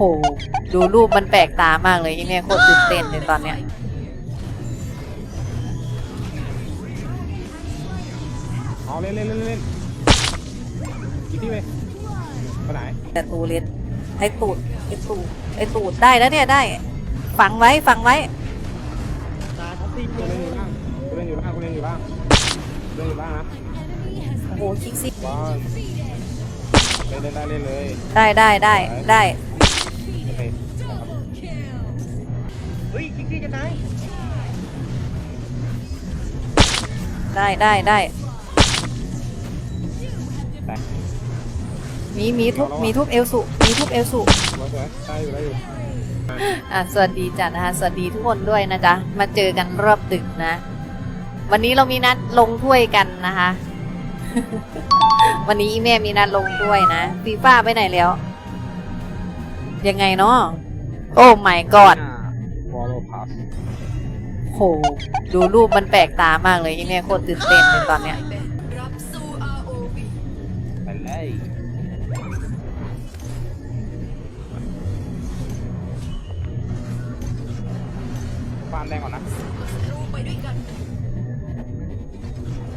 หดูรูปมันแปลกตามากเลยอีเนี่ยโคตรตื่นเต้นเลยตอนเนี้ยเอาเล่นเล่นเล่นเล่นกี่ที่ไปไปไหนแต่ตูเล็ดไอ้ตูดไอ้ตูดไอ้ตูดได้แล้วเนี่ยได้ฝังไว้ฝังไว้ตาทับซี่กูเล่นอยู่ล่างกูเล่นอยู่ล่างกูเล่นอยู่ล่างเล่นอยู่ล่างนะโอ้โหคิกซี่ว้าวเล่นเล่นได้เล่นเลยได้ได้ได้ได้ เฮ้ยคิกซี่จะตายได้ได้ได้แตกมีมีทุบมีทุบเอลสุมีทุบเอลสุสวยสวยได้อยู่ได้อยู่อะสวัสดีจ้ะนะคะสวัสดีทุกคนด้วยนะจ๊ะมาเจอกันรอบดึกนะ วันนี้เรามีนัดลงถ้วยกันนะคะ วันนี้อีแม่มีนัดลงถ้วยนะฟีฟ่าไปไหนแล้ว ยังไงเนาะโอ้ my god วอลโลพาสโห ดูรูปมันแปลกตามากเลยอีเนี่ยโคตรตื่นเต้นเลยตอนเนี้ยไปเลยฟานแดงก่อนนะ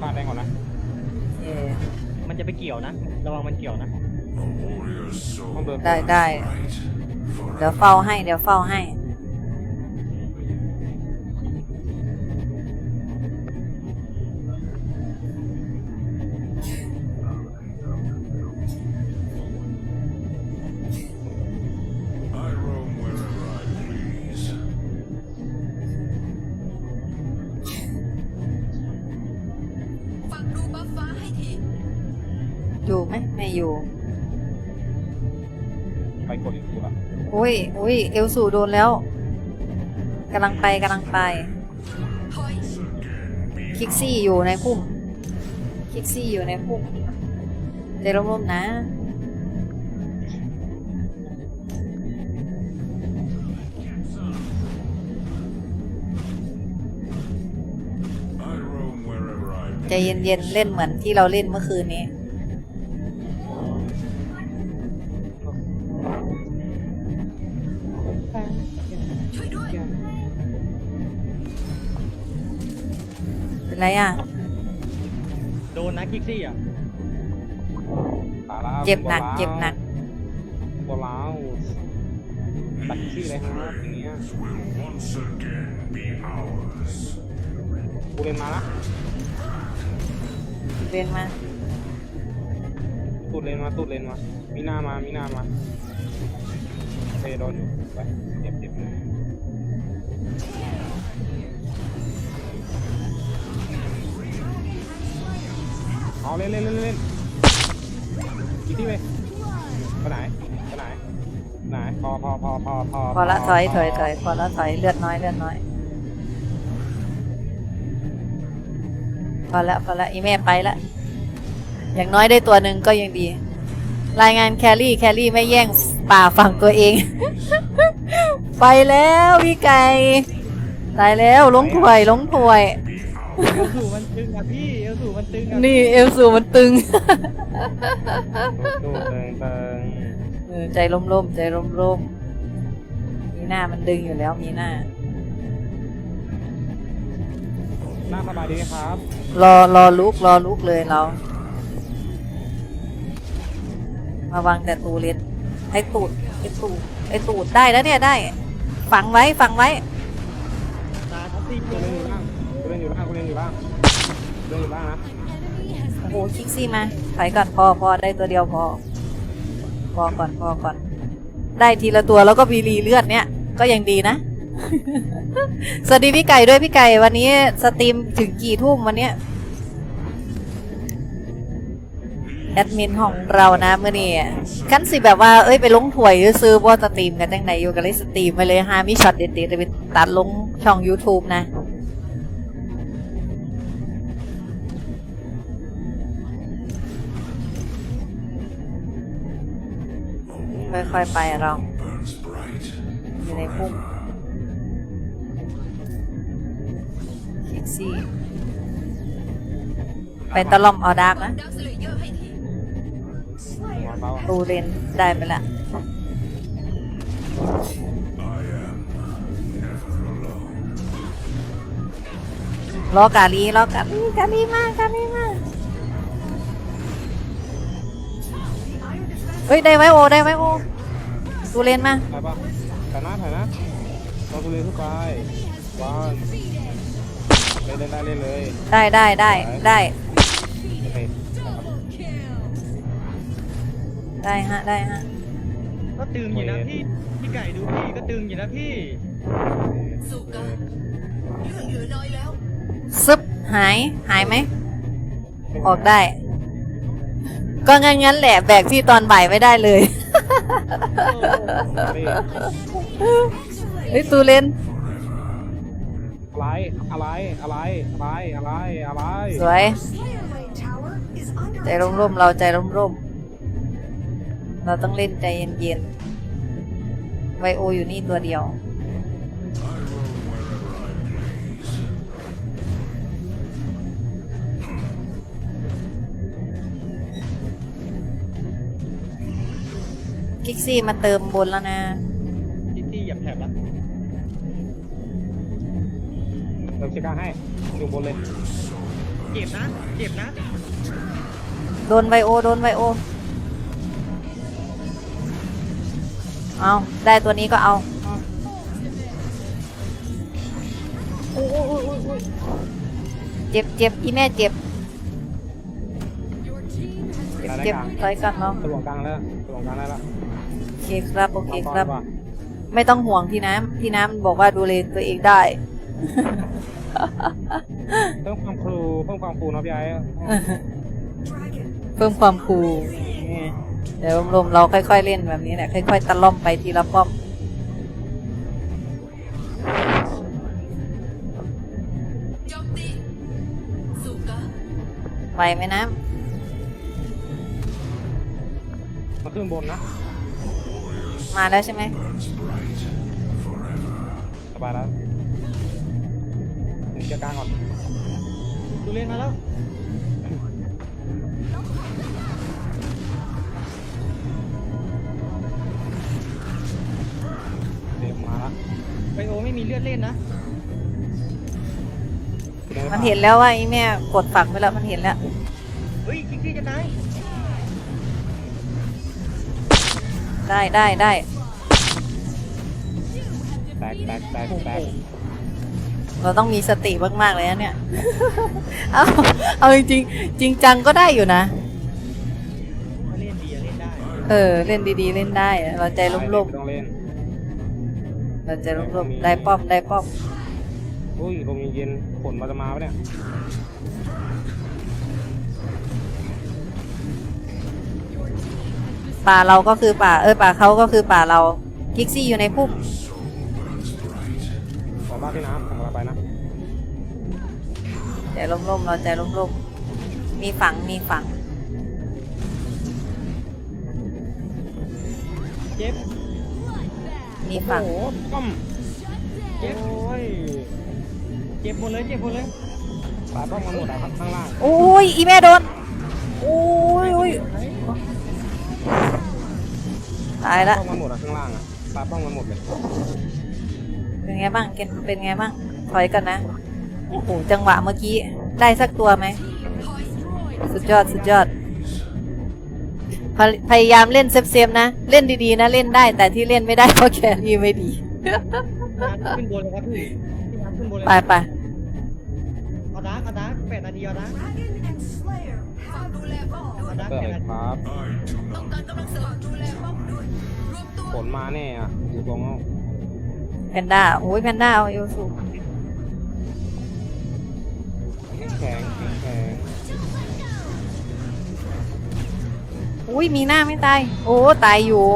ฟานแดงก่อนนะ เออมันจะไปเกี่ยวนะ ระวังมันเกี่ยวนะ ต้องเดินได้ได้ เดี๋ยวเฝ้าให้ เดี๋ยวเฝ้าให้ อยู่ ไปกดอีกทีละอุ้ยอุ้ยเอลสูโดนแล้วกำลังไปกำลังไปถอยคิกซี่อยู่ในพุ่ม คิกซี่อยู่ในพุ่มใจร่มๆนะ I roam wherever I ใจเย็นๆเล่นเหมือนที่เราเล่นเมื่อคืนนี้ เป็นไรอะ โดนนะคิกซี่อะตาลาเจ็บหนัก เจ็บหนักตัวล้าวตัดขี้เลยฮะอย่างเงี้ย will once again be ours. กูเล่นมาละเรียนมา ตูดเลนมาตูดเลนมา มีหน้ามา มีหน้ามาโอเคโดนอยู่ไปเจ็บเจ็บเลย เอาเล่นเล่นเล่นเล่นกี่ที่ไปไปไหนไปไหนไหนพอพอพอพอพอพอละถอยถอยถอยพอละถอยเลือดน้อยเลือดน้อย พอละพอละอีแม่ไปละ อย่างน้อยได้ตัวหนึ่งก็ยังดี รายงานแครี่แครี่ไม่แย่งป่าฝั่งตัวเอง ไปแล้วพี่ไก่ตายแล้วลงถวยลงถวย เอลสูมันตึงอะพี่เอลสูมันตึงอะนี่เอลสูมันตึงตูดเติงเติงเออใจร่มๆใจร่มๆมีหน้ามันดึงอยู่แล้วมีหน้าหน้าสบายดีครับ รอรอลุกรอลุกเลยเราระวังแต่ตูเล็ดไอ้ตูดไอ้ตูดไอ้ตูดได้แล้วเนี่ยได้ ฝังไว้ฝังไว้ ตาทับซี่กูเล่นอยู่ล่า เล่นอยู่ล่างนะโอ้โหคิกซี่มาถอยก่อนพอพอได้ตัวเดียวพอ พอก่อนพอก่อน ได้ทีละตัวแล้วก็บีรีเลือดเนี่ย ก็ยังดีนะ สวัสดีพี่ไก่ด้วยพี่ไก่ วันนี้สตรีมถึงกี่ทุ่มวันเนี้ยแอดมินของเรานะเมื่อนี้กันสิแบบว่าเอ้ยไปลงถวยซื้อว่าสตรีมกันจังไหนอยู่กันเลยสตรีมไปเลยฮามีช็อตเด็ดๆจะไปตัดลงช่อง YouTube นะ ค่อยๆไปเราอยู่ในพุ่มเท็กซี่ ไปตะล่อมออดากนะตูเรนได้ไปละล้อกาลีล้อกาลีกาลีมากกาลีมาก เฮ้ยได้ไว้โอได้ไว้โอตูเลนมาถ่ายปะถ่ายนะถ่ายนะเราทุเรศทุกไปวางเล่นเล่นได้เล่นเลยได้ได้ได้ได้โอเคได้ฮะได้ฮะก็ตึงอยู่นะพี่พี่ไก่ดูพี่ก็ตึงอยู่นะพี่สุกะเลือดเหลือน้อยแล้วซึบหายหายไหมออกได้ ก็งั้นงั้นแหละแบกพี่ตอนบ่ายไม่ได้เลยนี่เฮ้ยตูเลนอะไร อะไร อะไร อะไร อะไร อะไร สวย ใจร่มๆเราใจร่มๆเราต้องเล่นใจเย็นๆไวโออยู่นี่ตัวเดียว กิกซี่มาเติมบนแล้วนะพี่ตี้เหยียบแถบละเริ่มเช็คกลางให้อยู่บนเลยเจ็บนะ เจ็บนะโดนไวโอ โดนไวโอ เอาได้ตัวนี้ก็เอาเอาเจ็บเจ็บอีแม่เจ็บ เจ็บได้เจ็บกลางถอยกันเนาะตะลวงกลางแล้วตะลวงกลางได้แล้วโอ เคครับโอเคเอาครับก่อนไม่ต้องห่วงพี่น้ำพี่น้ำบอกว่าดูแลตัวเองได้ เพิ่มความครูเพิ่มความครูเนาะพี่ไอ้เพิ่มความคูลเดี๋ยวรวมๆเราค่อย ๆ เล่นแบบนี้แหละค่อย ๆ ตะล่อมไปทีละป้อมโจมตีสุกะไหวไหมน้มาขึ้นบนนะำ มาแล้วใช่ไหมสบายแล้วถึงเช็คกลางก่อนดูเล่นมาแล้วเดี๋ยวมาละไบโอไม่มีเลือดเล่นนะมันเห็นแล้วว่าไอ้แม่กดฝักไว้แล้วมันเห็นแล้วเฮ้ยคิกซี่จะตาย ได้ได้ได้แตกแตกแตกแตกเราต้องมีสติมาก ๆ เลยนะเนี่ย เอาเอาจริงๆจริงจังก็ได้อยู่นะถ้าเล่นดีอะเล่นได้เออ เล่นดีๆ เล่นได้ เราใจร่มต้องเล่นๆเราใจร่มๆได้ป้อมได้ป้อม อุ้ยลมเย็นๆฝนมาจะมาปะเนี่ย ป่าเราก็คือป่าเออป่าเขาก็คือป่าเรากิกซี่อยู่ในพุ่มขอบ้านที่น้ำของเราไปนะใจร่มๆเราใจร่มๆมีฝังมีฝังเจ็บมีฝังโอ้โหต้มเจ็บโอ้ยเจ็บหมดเลยเจ็บหมดเลยสายป้องมันหมดอะครับข้างล่างโอ้ยอีแม่โดนโอ้ยโอ้ย ตายละป้องมันหมดอะข้างล่างอะสายป้องมันหมดเลยเป็นไงบ้างเกนเป็นไงบ้างถอยกันนะโอ้โหจังหวะเมื่อกี้ได้สักตัวไหมสุดยอดสุดยอดพยพยายามเล่นเซฟๆนะ เล่นดีๆนะ เล่นได้ แต่ที่เล่นไม่ได้เพราะแครี่ไม่ดีน้ำขึ้นบนเลยครับพี่พี่น้ำขึ้นบนเลยไปไปเอาดาร์กเอาดาร์กแปดนาทีเอาดาร์ก ฝากดูแลป้อมด้วยเอาดาร์กเกิแปดดนาทีครับต้องการกำลังเสริมดูแลป้อมด้วยรวมตัวฝนมาแน่อะอยู่ตรงนั้นแพนด้าโอ้ยแพนด้าเอาเอลสูแข็งแข็งอุ้ยมีหน้าไม่ตาย โอ้ตายอยู่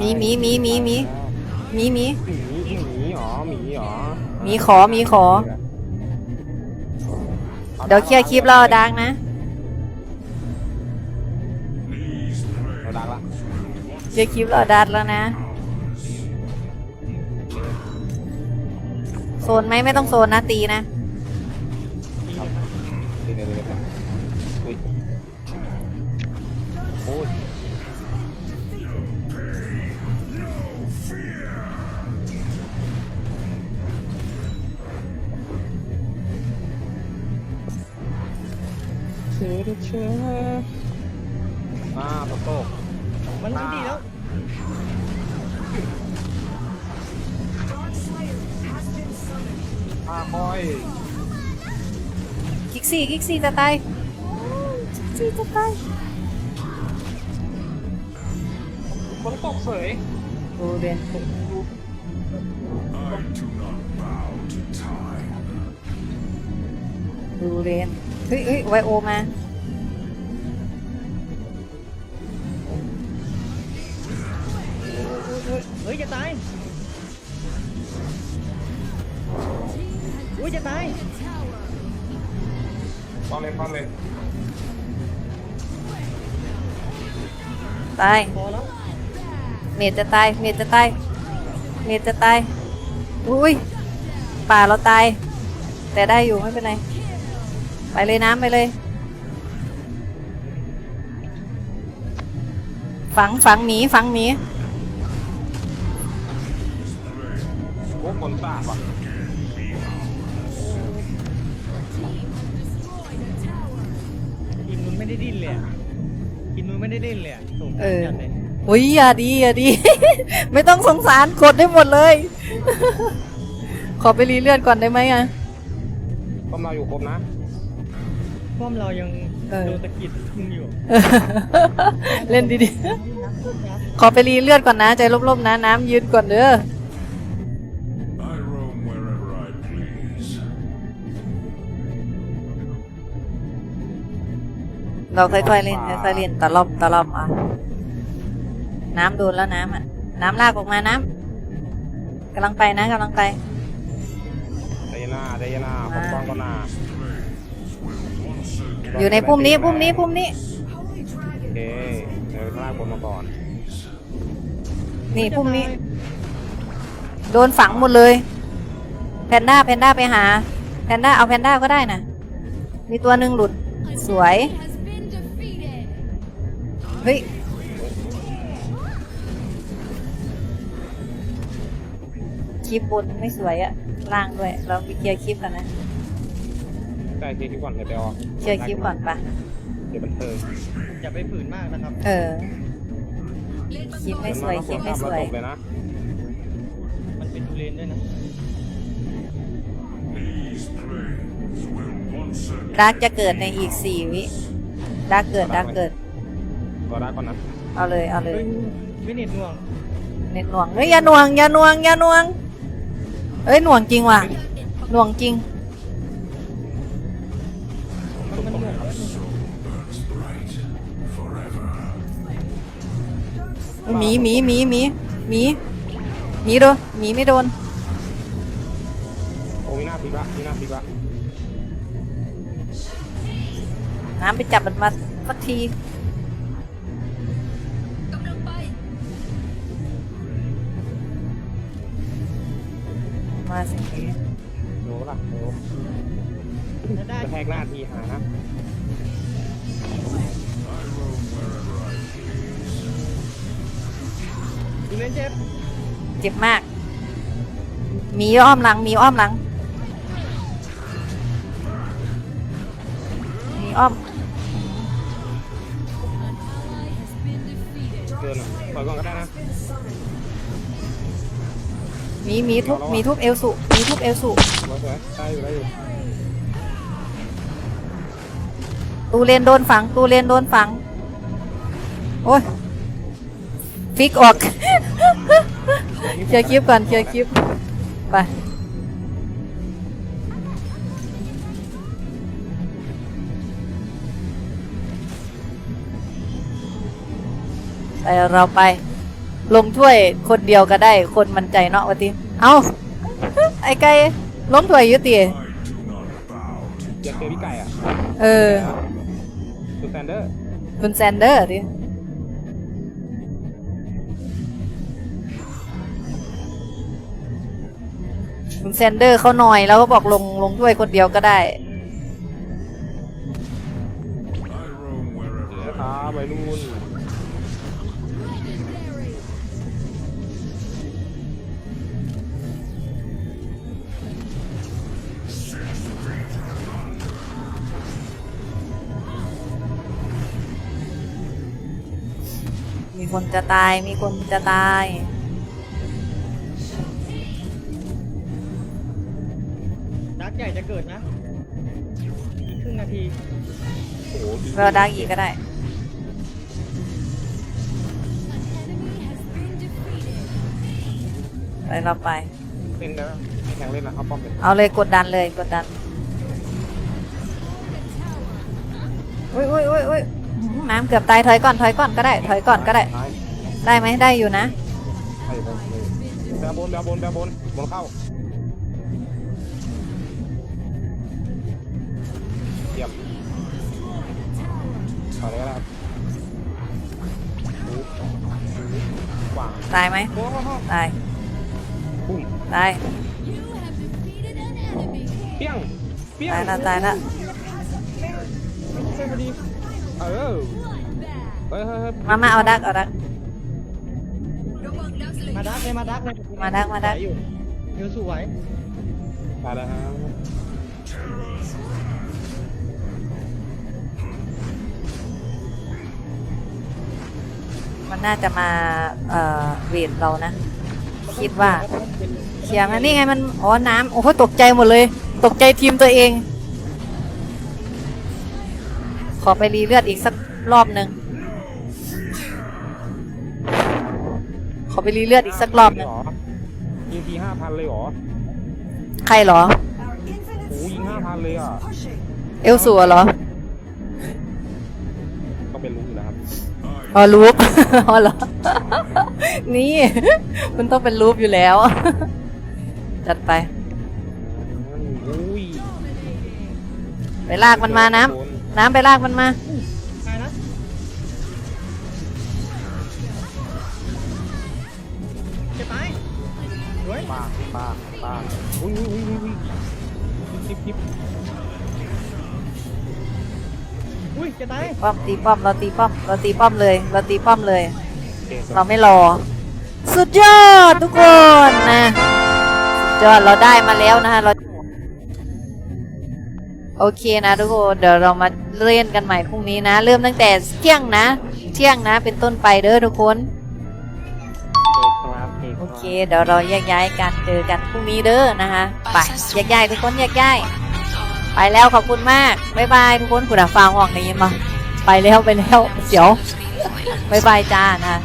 มีมีมีมีมีมีมีหมีหมีหรอหมีหรอมีขอมีขอ เดี๋ยวเคลียร์คลิปเราดังนะ เราดังละเคลียร์คลิปเราดัดแล้วนะ โซนไหมไม่ต้องโซนนะตีนะเดี๋ยวเดี๋ยวเดี๋ยวเดี๋ยวอุ้ยโอ้ย เชื่อมาตกโตกมันรู้ดีแล้วมาคอยคิกซี่คิกซี่จะตายคิกซี่จะตายฝนตกเสยดูเรียน I do not bow to time. ดูเรียนเฮ้ยเฮ้ยไวโอมา เฮ้ยจะตายอุ้ยจะตายป้อมเลยป้อมเลยตายพอแล้วเมดจะตายเมดจะตายเมดจะตายอุ้ยป่าเราตาย แต่ได้อยู่ไม่เป็นไรไปเลยน้ำไปเลย ฝังฝังหมีฝังหมี โอ้ฝนสาบอะกินมึงไม่ได้ดิ้นเลยอะกินมึงไม่ได้ดิ้นเลยอะสงเอสารอจัดเลยอุ้ยอย่าดีอย่าดี ไม่ต้องสงสารกดได้หมดเลย ขอไปรีเลื่อนก่อนได้ไหมอะ ป้อมเราอยู่ครบนะป้อมเรายังเออ โดนตะกิดมึงอยู่เล่นดีๆ ขอไปรีเลื่อนก่อนนะ ใจร่มๆนะ น้ำยืนก่อนเด้อ เราค่อยๆเล่นค่อยๆเล่นตะล่อมตะล่อมอะน้ำโดนแล้วน้ำอะ น้ำลากออกมาน้ำกำลังไปนะกำลังไปใจเย็นหน้าใจเย็นหน้าป้อมป้อมก็หน้าอยู่ในพุ่มนี้พุ่มนี้พุ่มนี้โอเคเดี๋ยวลากคนมาก่อน นี่พุ่มนี้ โดนฝังหมดเลย แพนด้าแพนด้าไปหา แพนด้าเอาแพนด้าก็ได้นะมีตัวหนึ่งหลุดสวย เฮ้ยคลิปบนไม่สวยอะล่างด้วย เราไปเคลียร์คลิปกันนะใช่เคลียร์คลิปก่อนเดี๋ยวไปออกเคลียร์คลิปก่อนปะเดี๋ยวบันเทิงอย่าไปฝืนมากนะครับเออคลิปไม่สวยคลิปไม่สวยเดี๋ยวมาแล้วฝนตกเลยนะมันเป็นทุเรนด้วยนะ These plains will once again ดาร์กจะเกิดในอีกสี่วิดาร์กเกิดดาร์กเกิด ก็ได้ก่อนนะเอาเลยเอาเลยเฮ้ยวินิจน่วงเน็ตหน่วงเฮ้ยอย่าหน่วงอย่าหน่วงอย่าหน่วงเอ้ยหน่วงจริงว่ะหน่วงจริงมันมันน่วง burns bright forever. หมีหมีหมีหมีหมีหมีโดนหมีไม่โดนโอ้มีหน้าพลิกละมีหน้าพลิกละน้ำไปจับมันมาสักที มาสิโน้ล่ะโน้ถ้าได้กระแทกหน้าทีหานะ I roam wherever I please. ทุเรนเจ็บเจ็บมากหมีอ้อมหลังหมีอ้อมหลังหมีอ้อมเกินอะปล่อยก่อนก็ได้นะห มีหมีทุบหมีทุบเอลสุหมีทุบเอลสุสวยสวยได้อยู่ได้อยู่ตูเรนโดนฝังตูเรนโดนฝัง โอ้ยฟิกออกเคลียร์คลิปก่อนเคลียร์คลิปไปไปเราไป ลงถ้วยคนเดียวก็ได้ คนมันใจเนาะวะติเอาไอ้ไก่ล้มถ้วยอยุติ I do not bow to อยากเจอพี่ไก่อะเออสุดแซนเดอร์คุณแซนเดอร์ดิคุณแซนเดอร์เขาหน่อยแล้วก็บอกลงลงด้วยคนเดียวก็ได้ I roam wherever นะครับวัยรุ่น คนจะตาย มีคนจะตาย ดักใหญ่จะเกิดนะอีกครึ่งนาทีโอ้โหเราดักอีกก็ได้ไปเราไป เล่นนะให้แข่งเล่นนะเอาป้อมเลยเอาเลยกดดันเลยกดดัน อุ้ยอุ้ยอุ้ยอุ้ย น้ำเกือบตายถอยก่อนถอยก่อนก็ได้ ถอยก่อนก็ได้ ซ้ายได้ไหมได้อยู่นะ ไปเลยแบบบนแบบบนแบบบนบนเข้าเยี่ยมเอาเลยก็ได้ครับกว่างตายไหมโอ้โหตายปุ้มตายเปี้ยงเปี้ยงตายละตายละใช่พอดีเออ เฮ้ยเฮ้ยเฮ้ยมามาเอาดักเอาดัก มาดักเลยมาดักเลยมาดักมาดัก ไหวอยู่ยูสวยตายแล้วครับมันน่าจะมาเอ่อเวทเรานะ คิดว่าเคลียร์มานี่ไงมันอ๋อน้ำโอ้โหตกใจหมดเลย ตกใจทีมตัวเอง ขอไปรีเลือดอีกสักรอบหนึ่ง ไปรีเลือดอีกสักรอบหนึ่งเหรอยิงทีห้าพันเลยเหรอใครเหรอ โอ้ยิงห้าพันเลยอะ เอลสัวเหรอก็เป็นรู้อยู่แล้วครับอ๋อรูป อ๋อเหรอ นี่ มันต้องเป็นรูปอยู่แล้ว จัดไป อุ้ยไปลากมันมาน้ำน้ำไปลากมันมาต ป้าป้าอุ้ยอุ้ยอุ้ยอุ้ยยิบยิบอุ้ยจะตายป้อมตีป้อมเราตีป้อมเราตีป้อมเลย เราตีป้อมเลย เราไม่รอ สุดยอดทุกคนนะสุดยอดเราได้มาแล้วนะฮะเราโอเคนะทุกคนเดี๋ยวเรามาเล่นกันใหม่พรุ่งนี้นะ เริ่มตั้งแต่เที่ยงนะ เที่ยงนะ เป็นต้นไปเด้อทุกคน โอเค เดี๋ยวเราแยกย้ายกันเจอกันพรุ่งนี้เด้อนะคะ ไปแยกย้ายทุกคนแยกย้ายไปแล้วขอบคุณมากบ๊ายบายทุกคนคุณฟังห้องนี้มา ไปแล้วไปแล้วเดี๋ยวบ๊ายบายจ้านะ